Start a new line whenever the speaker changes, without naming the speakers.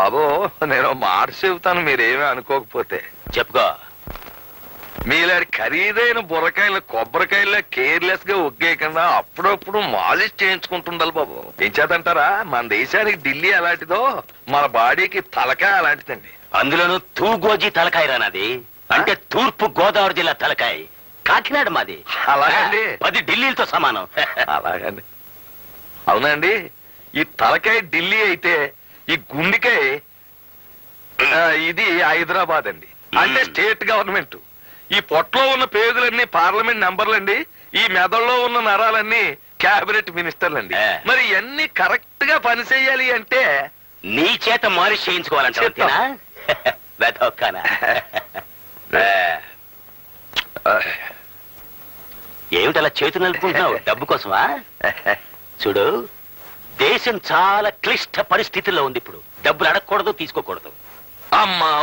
బాబు నేను మాట చెబుతాను మీరేమీ అనుకోకపోతే.
చెప్పుకో.
మీలాంటి ఖరీదైన బుర్రకాయలు కొబ్బరికాయలు కేర్లెస్గా ఒగ్గేయకుండా అప్పుడప్పుడు మాలిష్ చేయించుకుంటుండాలి బాబు. ఏం చేతంటారా మన దేశానికి ఢిల్లీ అలాంటిదో మన బాడీకి తలకాయ అలాంటిదండి.
అందులోనూ తూగోజీ తలకాయ రానది అంటే తూర్పు గోదావరి జిల్లా తలకాయ. కాకినాడ మాది.
అలాగండి.
పది ఢిల్లీలతో సమానం.
అలాగండి. అవునండి ఈ తలకాయ ఢిల్లీ అయితే ఈ గుండెకాయ ఆ, ఇది హైదరాబాద్ అండి. అంటే. State government. ఈ పొట్టలో ఉన్న పేగులన్నీ పార్లమెంట్ నంబర్లండి ఈ మెదడులో ఉన్న నరాలన్నీ క్యాబినెట్ మినిస్టర్లండి. మరి ఇవన్నీ కరెక్ట్గా పని చేయాలి అంటే
నీ చేత మాలిష్ చేయించుకోవాలంటే
చెప్తాం.
వెతొక్కనా
ఆ,
ఏమిటలా చేతులు నలుపుకుంటున్నావు? డబ్బు కోసమా? చూడు దేశం చాలా క్లిష్ట పరిస్థితుల్లో ఉంది ఇప్పుడు. డబ్బులు అడగకూడదు తీసుకోకూడదు.
అమ్మా!